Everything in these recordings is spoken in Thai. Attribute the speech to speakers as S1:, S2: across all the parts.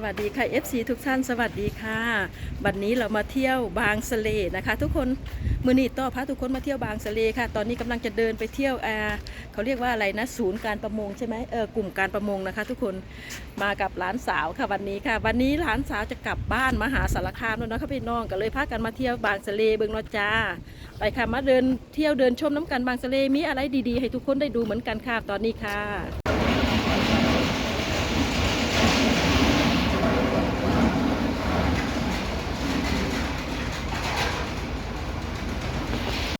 S1: สวัสดีค่ะ FC ทุกท่านสวัสดีค่ะวันนี้เรามาเที่ยวบางสะเลนะคะ ทุกคนมือนีต่อพาทุกคนมาเที่ยวบางสะเลค่ะ ตอนนี้กำลังจะเดินไปเที่ยวแอ่าเขาเรียกว่าอะไรนะศูนย์การประมงใช่ไหมเออกลุ่มการประมงนะคะ ทุกคนมากับหลานสาวค่ะวันนี้ค่ะ วันนี้หลานสาวจะกลับบ้านมาหาสารคามแล้วนะคะพี่น้องก็เลยพากันมาเที่ยวบางสะเลเบิงนอจ้าไปค่ะมาเดินเที่ยวเดินชมน้ำกันบางสะเลมีอะไรดีๆ ให้ทุกคนได้ดูเหมือนกันค่ะตอนนี้ค่ะ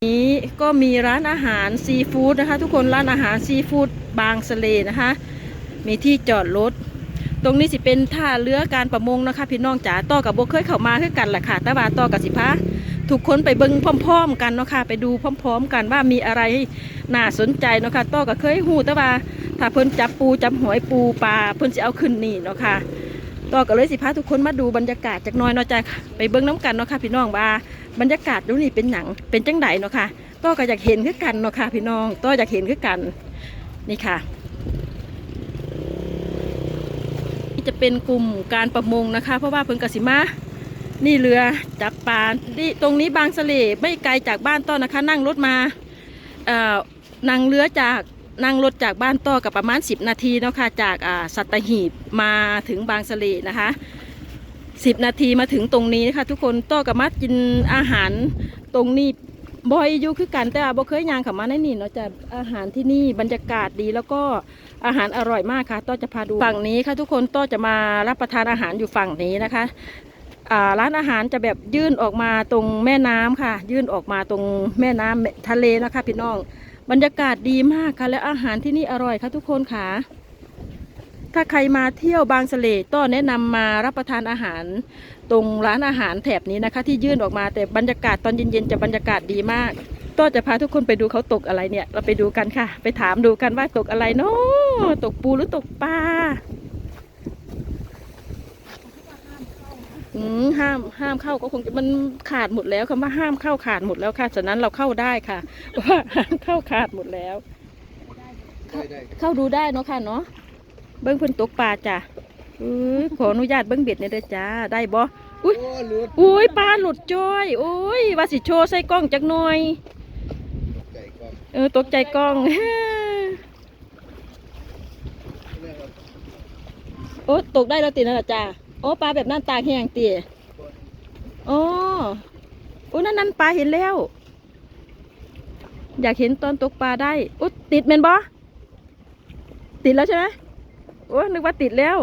S1: นี้ ก็มีร้านอาหารซีฟู้ดนะคะ ทุกคนร้านอาหารซีฟู้ดบางสะเลนะคะ มีที่จอดรถตรงนี้สิเป็นท่าเรือการประมงนะคะ พี่น้องจ๋าต่อกับโบเคยเข้ามาคือกันแหละค่ะต่ว่าต่อกับสิพาทุกคนไปเบิ้งพร้อม ๆ กันเนาะค่ะไปดูพร้อม ๆ กันว่ามีอะไรน่าสนใจเนาะค่ะต่อกับเคยหูต่ว่าถ้าเพิ่นจับปูจับหอยปูปลาเพิ่นจะเอาขึ้นนี่เนาะค่ะต่อก็เลยสิพาทุกคนมาดูบรรยากาศจากน้อยเนาะจ้ะไปเบิ้งน้ำกันเนาะค่ะพี่น้องว่าบรรยากาศตรงนี้เป็นหนังเป็นจังไดเนาะค่ะ ต้อก็อยากเห็นคือกันเนาะค่ะพี่น้องต้ออยากเห็นคือกันนี่ค่ะนี่จะเป็นกลุ่มการประมงนะคะ เพราะว่าเพิ่งกสิมา นี่เรือจับปลาที่ตรงนี้บางสะเลไม่ไกลจากบ้านต้อนะคะ นั่งรถมาเอ่อนั่งเรือจากนั่งรถจากบ้านต้อกับประมาณ 10 นาทีเนาะค่ะจากอ่าสัตหีบมาถึงบางสะเลนะคะสิบนาทีมาถึงตรงนี้นะคะทุกคนต้อกับมากินอาหารตรงนี้ บ่อยอยู่คือกันแต่ว่าบ่เคยย่างเข้ามาในนี่เนาะจะอาหารที่นี่บรรยากาศดีแล้วก็อาหารอร่อยมากค่ะต้อจะพาดูฝั่งนี้ค่ะทุกคนต้อจะมารับประทานอาหารอยู่ฝั่งนี้นะคะร้านอาหารจะแบบยื่นออกมาตรงแม่น้ำค่ะ ยื่นออกมาตรงแม่น้ำทะเลนะคะพี่น้อง บรรยากาศดีมากค่ะ และอาหารที่นี่อร่อยค่ะทุกคนค่ะ ถ้าใครมาเที่ยวบางสะเลต้อแนะนำมารับประทานอาหาร ตรงร้านอาหารแถบนี้นะคะ ที่ยื่นออกมาแต่บรรยากาศตอนเย็นๆจะบรรยากาศดีมากต้อจะพาทุกคนไปดูเขาตกอะไรเนี่ย เราไปดูกันค่ะ ไปถามดูกันว่าตกอะไรเนาะตกปูหรือตกปลาห้ามห้ามเข้าก็คงมันขาดหมดแล้วคำว่าห้ามเข้าขาดหมดแล้วค่ะฉะนั้นเราเข้าได้ค่ะว่าห้ามเข้าขาดหมดแล้ว เข้าดูได้เนาะค่ะเนาะ เบิ้งเพิ่นตกปลาจ้ะอุ้ยขออนุญาตเบิ้งเบ็ดเนี่ยเด้อจ้าได้บ่อุ้ย
S2: โอ้หลุด
S1: อุ้ยปลาหลุดจ้อยโอ้ยว่าสิโชว์ใส่กล้องจักหน่อย
S2: ใจก่อน
S1: เออตกใจกล้อง
S2: นะครับ
S1: โอ้ตกได้แล้วตินั่นล่ะจ้าโอ้ปลาแบบนั้นตาแห้งติอ๋อโอ้นั่นนั่นปลาเห็นแล้ว อยากเห็นตอนตกปลาได้โอ้ติดแม่นบ่ติดแล้วใช่ไหม โอ้นึกว่าติดแล้ว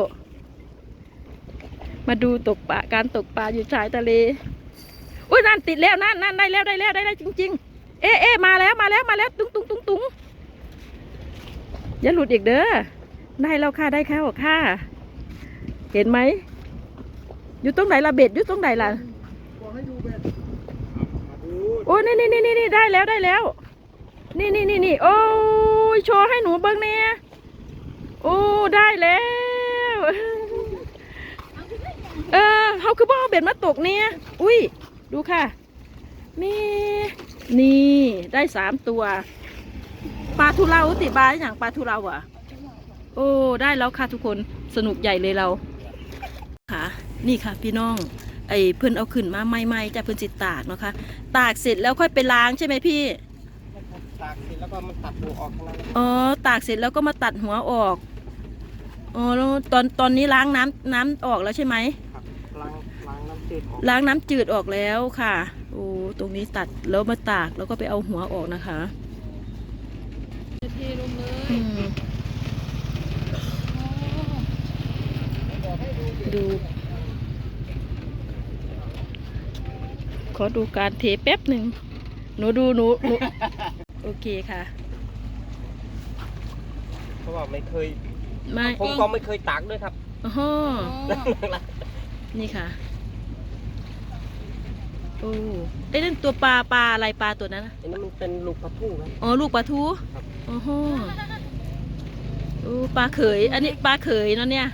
S1: มาดูตกปลาการตกปลาอยู่ชายทะเลอุ้ยนั่นติดแล้วนั่นนั่นได้แล้วได้แล้วได้แล้วจริง ๆ เอ๊ะเอ๊ะมาแล้วมาแล้วมาแล้วตุ้งตุ้งตุ้งตุ้งอย่าหลุดอีกเด้อได้แล้วค่ะได้แล้วค่ะ เห็นไหมอยู่ตรงไหนละเบ็ดอยู่ตรงไหนล่ะ
S2: บอกให้ดูเบ็ดมาดู
S1: โอ้นี่นี่นี่นี่ได้แล้วได้แล้ว นี่นี่นี่นี่โอ้ยโชว์ให้หนูเบิ้งเนี่ย โอ้ ได้แล้ว เออเขาคือบ่เอาเบ็ดมาตกเนี่ย อุ้ย ดูค่ะ นี่นี่ได้สามตัว ปลาทุเลาติบาอย่างปลาทุเลาอะ โอ้ ได้แล้วค่ะทุกคนสนุกใหญ่เลยเราค่ะนี่ค่ะพี่น้องไอ้เพิ่นเอาขึ้นมาใหม่ๆจากเพิ่นจิตากเนาะค่ะตากเสร็จแล้วค่อยไปล้างใช่ไหมพี่
S2: ตากเสร็จแล้วก็มันตัดหัวออกข้างล่าง
S1: อ๋อตากเสร็จแล้วก็มาตัดหัวออก อ๋อแล้วตอนตอนนี้ล้างน้ำน้ำออกแล้วใช่ไหม
S2: ครับล้างล้างน้ำจืดออก
S1: ล้างน้ำจืดออกแล้วค่ะ โอ้ ตรงนี้ตัดแล้วมาตากแล้วก็ไปเอาหัวออกนะคะ
S3: เทลงเลย
S1: อืมดู ขอดูการเทแป๊บหนึ่ง หนูดูหนูหนู โอเคค่ะ
S2: เพราะว่าไม่เคย
S1: ไม่
S2: ผมก็ไม่เคยตากด้วยครับ
S1: อ๋อ
S3: อ๋อ
S1: นี่ค่ะโอ้ไอ้นั่นตัวปลาปลาอะไรปลาตัวนั้นน่ะ
S2: อันนี้มันเป็นลูกปลาทูครับ
S1: อ๋อลูกปลาทู
S2: ครับ
S1: โอ้โหโอ้ปลาเขย อันนี้ปลาเขยเนาะเนี่ย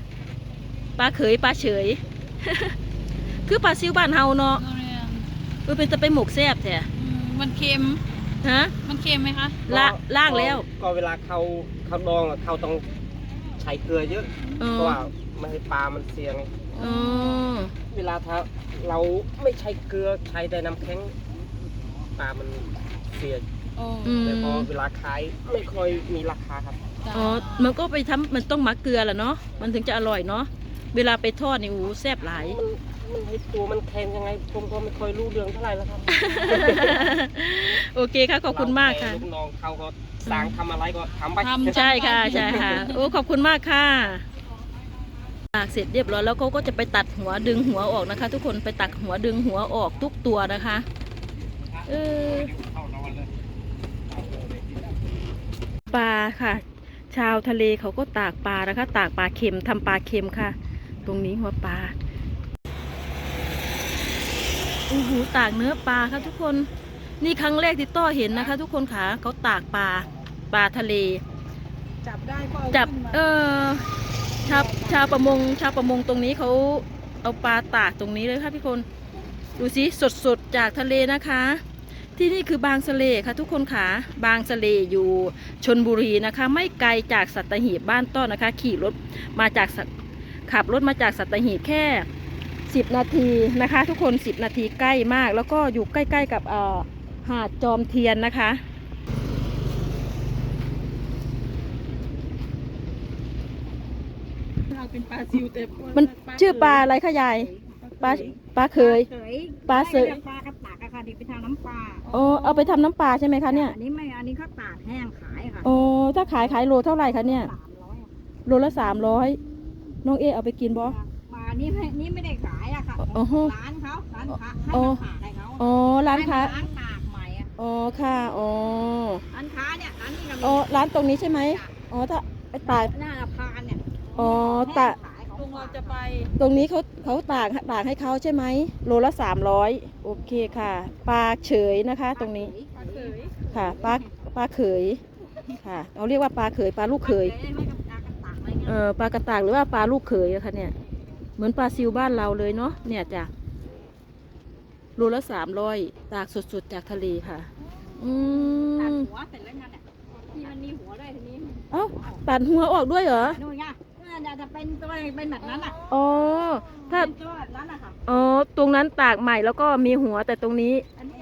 S1: ปลาเขยปลาเฉย คือปลาซิวบ้านเฮาเนาะ
S3: เอาเนี่ย
S1: เออเป็นจะไปหมกแซ่บแท้
S3: อืมมันเค็ม
S1: ฮะ
S3: มันเค็มไหมคะ
S1: ละล่างแล้ว
S2: ก็เวลาเขาเขาดองอะเขาต้อง ใช้เกลือเยอะ
S1: เอ
S2: เพ
S1: อ
S2: ราะว่าไม่ให้ปลามันเสียไง
S1: อ๋อ
S2: เวลาถ้าเราไม่ใช้เกลือใช้แต่น้ำแข็งปลามันเสีย
S3: อ๋อ
S1: อืม
S2: แต่พอเวลาขายไม่ค่อยมีราคาครับ
S3: จ้ะ
S1: อ๋อมันก็ไปทำมันต้องหมักเกลือแหละเนาะมันถึงจะอร่อยเนาะ เวลาไปทอดนี่โอ้โหแซ่บหลาย
S2: มันมันให้ตัวมันแข็งยังไงผมก็ไม่ค่อยรู้เรื่องเท่าไหร่แล้วครับ
S1: โอเคค่ะขอบคุณมากค่ะ
S2: เรแลูกน้องเขาก็สั่งทำอะไรก็ทำไป
S3: ทำ
S1: ใช่ค่ะใช่ค่ะ โอ้ขอบคุณมากค่ะตากเสร็จเรียบร้อยแล้วเขาก็จะไปตัดหัวดึงหัวออกนะคะ ทุกคนไปตัดหัวดึงหัวออกทุกตัวนะคะเออปลาค่ะ ชาวทะเลเขาก็ตากปลานะคะ ตากปลาเค็มทำปลาเค็มค่ะ ตรงนี้หัวปลาโอ้โหตากเนื้อปลาค่ะทุกคน นี่ครั้งแรกที่ต้อเห็นนะคะ ทุกคนค่ะเขาตากปลาปลาทะเล
S3: จับได้ก็เอา
S1: จับ เออชาวชาวประมงชาวประมงตรงนี้เขาเอาปลาตากตรงนี้เลยค่ะพี่คน ดูสิสดๆจากทะเลนะคะ ที่นี่คือบางสะเลค่ะทุกคนค่ะบางสะเลอยู่ชนบุรีนะคะ ไม่ไกลจากสัตหีบบ้านต้อนนะคะ ขี่รถมาจาก ขับรถมาจากสัตหีบแค่ 10 นาทีนะคะ ทุกคน 10 นาทีใกล้มาก แล้วก็อยู่ใกล้ ๆ กับเอ่อหาดจอมเทียนนะคะ
S3: เราเป็นปลาซิวแต่
S1: มันชื่อปลาอะไรคะยายปลาปลาเคย
S4: เขย
S1: ปลาเสย
S4: ไม่ได้ปลากระตากอะค่ะดิไปทางน้ำปลา
S1: อ๋อเอาไปทำน้ำปลาใช่ไหมคะเนี่ย
S4: อันนี้ไม่อันนี้เขาตากแห้งขายค่ะ
S1: อ๋อถ้าขายขายโลเท่าไหร่คะเนี่ย
S4: สามร้อยอะ
S1: โลละสามร้อย น้องเอเอาไปกินบ่
S4: ปลานี่ไม่นี่ไม่ได้ขายอะค่ะ
S1: อ๋อฮะ
S4: ร้านเขาร้านค้าให้
S1: อ๋อ
S4: มาตากให้เขา
S1: อ๋อ ร้านค้า
S4: ให้มร้านตากใหม่อะ
S1: อ๋อ ค่ะ อ๋อ
S4: ร้านค้าเนี่ยร้านนี้เรา
S1: อ๋อ ร้านตรงนี้ใช่ไหม อ๋อ ถ้าไปตาก
S4: หน้าสะพานเนี่ย
S1: อ๋อตาก
S4: แห้งขายของ
S3: ลุงเราจะไป
S1: ตรงนี้เขาเขาตากตากให้เขาใช่ไหม โลละสามร้อยโอเคค่ะ ปลาเฉยนะคะ ตรงนี้
S3: ปลาเขย
S1: ค่ะ ปลา ปลาเขย ค่ะ เราเรียกว่าปลาเขย ปลาลูกเขย
S4: ไม่กับ ปลากระตากอะไรเงี้ย
S1: เอ่อปลากระตากหรือว่าปลาลูกเขยอะค่ะเนี่ย เหมือนปลาซิวบ้านเราเลยเนาะเนี่ยจ้ะโลละสามร้อยตากสดๆจากทะเลค่ะ อื
S4: ตัด
S1: ม
S4: หัวเสร็จแล้วเนี่ยที่มันมีหัวด้วยทีนี้
S1: เอ้าตัดหัวออกด้วยเหรอ
S4: นู่นไงเนี่ยจะเป็นตัวเป็นแบบนั้นอะ
S1: อ๋อถ้า
S4: เป็นตัวแบบนั้นอะค่ะ
S1: อ๋อตรงนั้นตากใหม่แล้วก็มีหัวแต่ตรงนี้
S4: อันนี้ยังไม่ได้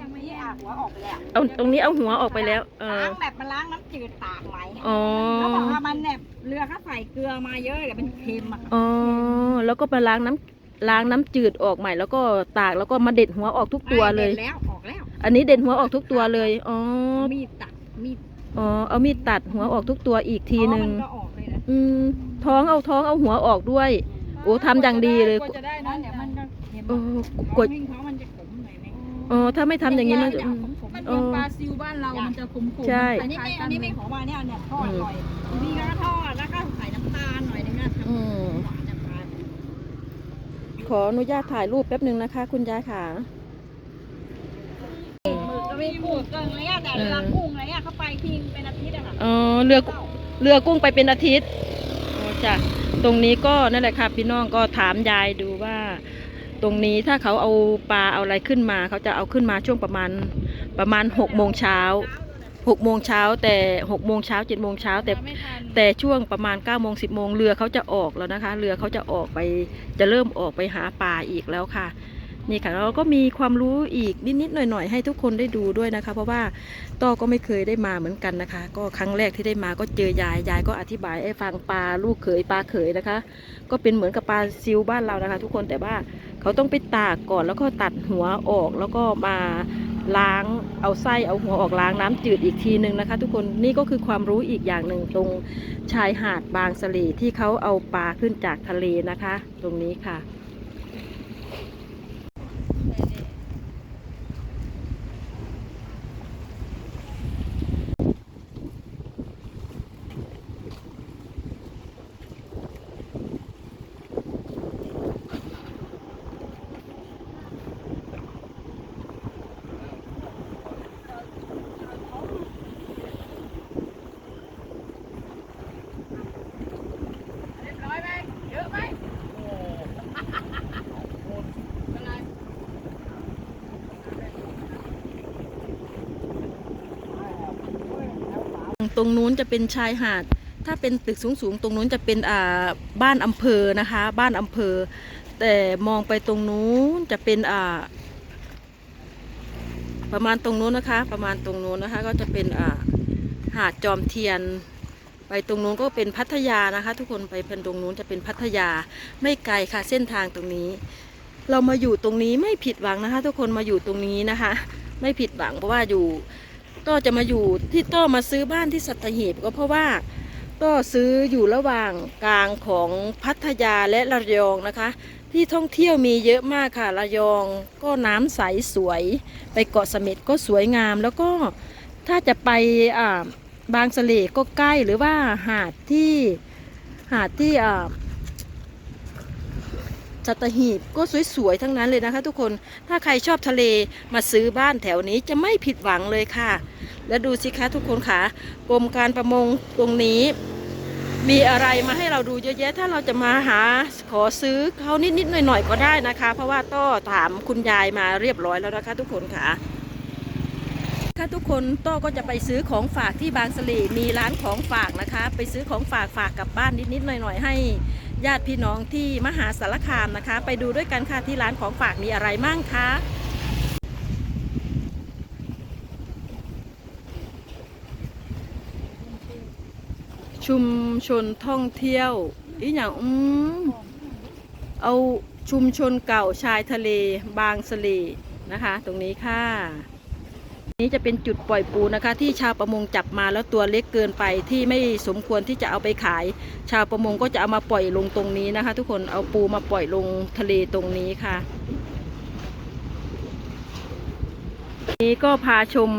S4: อา หัวออกไปแล้ว
S1: เอาตรงนี้เอาหัวออกไปแล้ว เออ
S4: ล้างแบบมาล้างน้ำจืดตากไหม
S1: อ๋อ
S4: เขาบอกว่ามันเนี่ยเรือเขาใส่เกลือมาเยอะเลยเป็นเค็มอะค่ะ
S1: อ๋อแล้วก็มาล้างน้ำล้างน้ำจืดออกใหม่ แล้วก็ตากแล้วก็มาเด็ดหัวออกทุกตัวเลย
S4: ด็ดแล้วออกแล้ว
S1: อันนี้เด็ดหัวออกทุกตัวเลยอ๋อ
S4: มีดตัดมีด
S1: อ๋อเอามีดตัดหัวออกทุกตัวอีกทีหนึ่ง
S4: อ๋อมันก็ออกเลยนะ
S1: อืมท้องเอาท้องเอาหัวออกด้วย โอ้ทำอย่างดีเลย
S3: กว่าจะได้
S4: นั่
S3: นะ
S4: นเนี่ยมันก็เค็ม
S1: โอ้
S4: อะ
S1: กด
S4: อยนึง
S1: อ๋อถ้าไม่ทำอย่างนี้มันจะอืม
S3: มันเป็นปลาซิวบ้านเรา มันจะขมๆ
S1: ใช่
S4: อันนี้ไม่อันนี้ไม่ของมาเนี่ยเนี่ยทอดหน่อยมีก็ทอดแล้วก็ใส่น้ำตาลหน่อยนึงนะทำ
S1: อืม
S4: หวานน้ำตาล
S1: ขออนุญาตถ่ายรูปแป๊บหนึ่งนะคะ คุณยายค่ะ
S4: หมึกก็ไม่กุ้งเกินเลยอะแต่เวลากุ้งอะไรเนี่ยเขาไปทิ้งเป็นอาทิตย์อะค่ะ
S1: อ๋อเรือเรือกุ้งไปเป็นอาทิตย์อ๋อจ้ะตรงนี้ก็นั่นแหละค่ะพี่น้องก็ถามยายดูว่า ตรงนี้ถ้าเขาเอาปลาเอาอะไรขึ้นมา เขาจะเอาขึ้นมาช่วงประมาณประมาณหกโมงเช้าหกโมงเช้าแต่หกโมงเช้าเจ็ดโมงเช้าแต่
S3: ไม่ทัน
S1: แต่ช่วงประมาณ9ก้าโมงสิบโมงเรือเขาจะออกแล้วนะคะ เรือเขาจะออกไปจะเริ่มออกไปหาปลาอีกแล้วค่ะ นี่ค่ะเราก็มีความรู้อีกนิดๆหน่อยๆให้ทุกคนได้ดูด้วยนะคะ เพราะว่าต้อก็ไม่เคยได้มาเหมือนกันนะคะ ก็ครั้งแรกที่ได้มาก็เจอยายยายก็อธิบายให้ฟังปลาลูกเขยปลาเขยนะคะ ก็เป็นเหมือนกับปลาซิวบ้านเรานะคะ ทุกคนแต่ว่า เขาต้องไปตากก่อนแล้วก็ตัดหัวออกแล้วก็มาล้างเอาไส้เอาหัวออกล้างน้ำจืดอีกทีหนึ่งนะคะ ทุกคนนี่ก็คือความรู้อีกอย่างหนึ่งตรงชายหาดบางสลีที่เขาเอาปลาขึ้นจากทะเลนะคะ ตรงนี้ค่ะ
S3: เรียบร้อยไหมเยอะไหมอะไร
S1: ต รงนู้นจะเป็นชายหาด ถ้าเป็นตึกสูงๆ ตรงนู้นจะเป็นอ่าบ้านอำเภอนะคะ บ้านอำเภอ แต่มองไปตรงนู้นจะเป็นอ่าประมาณตรงนู้นนะคะ ประมาณตรงนู้นนะคะ ก็จะเป็นอ่าหาดจอมเทียน ไปตรงนู้นก็เป็นพัทยานะคะ ทุกคนไปเป็นตรงนู้นจะเป็นพัทยาไม่ไกลค่ะ เส้นทางตรงนี้ เรามาอยู่ตรงนี้ไม่ผิดหวังนะคะ ทุกคนมาอยู่ตรงนี้นะคะ ไม่ผิดหวังเพราะว่าอยู่ ก็จะมาอยู่ที่ต้อมาซื้อบ้านที่สัตหีบก็เพราะว่าก็ซื้ออยู่ระหว่างกลางของพัทยาและระยองนะคะ ที่ท่องเที่ยวมีเยอะมากค่ะระยองก็น้ำใสสวย ไปเกาะเสม็ดก็สวยงาม แล้วก็ถ้าจะไปอ่าบางสะเลก็ใกล้หรือว่าหาดที่หาดที่อ่า สัตหีบก็สวยๆทั้งนั้นเลยนะคะทุกคนถ้าใครชอบทะเลมาซื้อบ้านแถวนี้จะไม่ผิดหวังเลยค่ะ แล้วดูสิคะทุกคนค่ะกรมการประมงตรงนี้ มีอะไรมาให้เราดูเยอะแยะ ถ้าเราจะมาหาขอซื้อเขานิดๆหน่อยๆก็ได้นะคะ เพราะว่าต้อถามคุณยายมาเรียบร้อยแล้วนะคะ ทุกคนค่ะค่ะทุกคนต้อก็จะไปซื้อของฝากที่บางสะเลมีร้านของฝากนะคะ ไปซื้อของฝากฝากกลับบ้านนิดๆหน่อยๆให้ ญาติพี่น้องที่มหาสารคามนะคะ ไปดูด้วยกันค่ะที่ร้านของฝากมีอะไรมั่งคะชุมชนท่องเที่ยวอีอย่างอืมเอาชุมชนเก่าชายทะเลบางสะเลนะคะ ตรงนี้ค่ะ นี้จะเป็นจุดปล่อยปูนะคะ ที่ชาวประมงจับมาแล้วตัวเล็กเกินไปที่ไม่สมควรที่จะเอาไปขาย ชาวประมงก็จะเอามาปล่อยลงตรงนี้นะคะ ทุกคนเอาปูมาปล่อยลงทะเลตรงนี้ค่ะ นี้ก็พาชม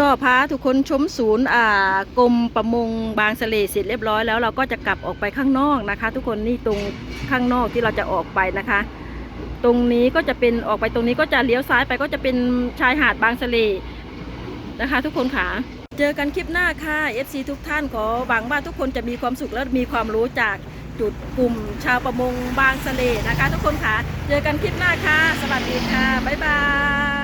S1: ต่อพาทุกคนชมศูนย์อ่ากรมประมงบางสะเลเสร็จเรียบร้อยแล้วเราก็จะกลับออกไปข้างนอกนะคะ ทุกคนนี่ตรงข้างนอกที่เราจะออกไปนะคะ ตรงนี้ก็จะเป็นออกไปตรงนี้ก็จะเลี้ยวซ้ายไปก็จะเป็นชายหาดบางสะเลนะคะ ทุกคนค่ะเจอกันคลิปหน้าค่ะ FC ทุกท่านขอหวังว่าทุกคนจะมีความสุขและมีความรู้จากจุดกลุ่มชาวประมงบางสะเลนะคะ ทุกคนค่ะ เจอกันคลิปหน้าค่ะ สวัสดีค่ะ บ๊ายบาย